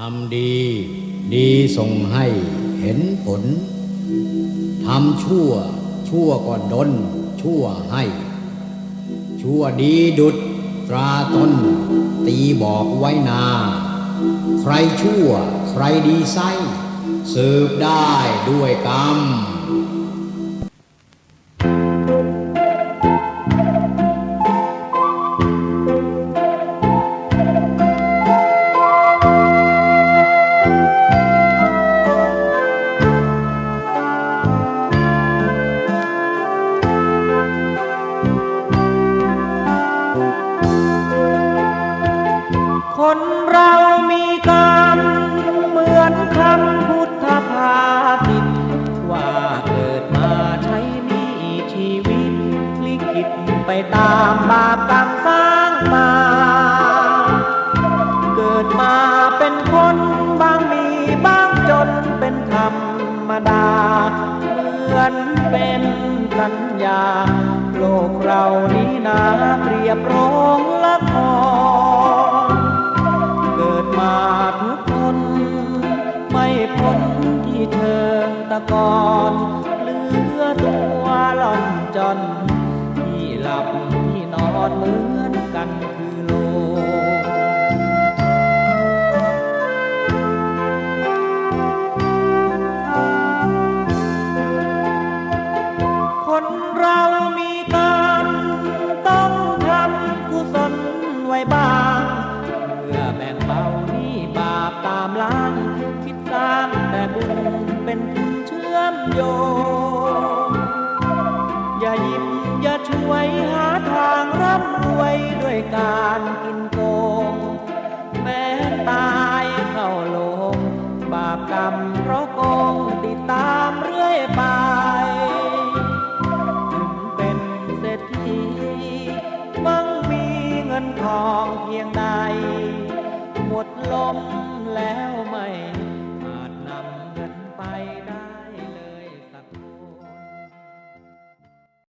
ทำดีดีส่งให้เห็นผล ทำชั่ว ชั่วก็ดน ชั่วให้ ชั่วดีดุดตราตนตีบอกไว้นา ใครชั่ว ใครดีไซสืบได้ด้วยกรรม ไปตามบาปกรรมสร้างมา เกิดมาเป็นคนบางมีบางจนเป็นธรรมดา เหมือนเป็นสัญญา โลกเรานี้นาเปรียบโรงละครเกิดมาทุกคน ไม่พ้นที่เชิงตะกอน อดเหมือนกันคือ การกินโกง แม้ตายเข้าลง บาปกรรมเพราะโกงติดตามเรื่อยไป ถึงเป็นเศรษฐีมั่งมีเงินทองเพียงใด หมดลมแล้ว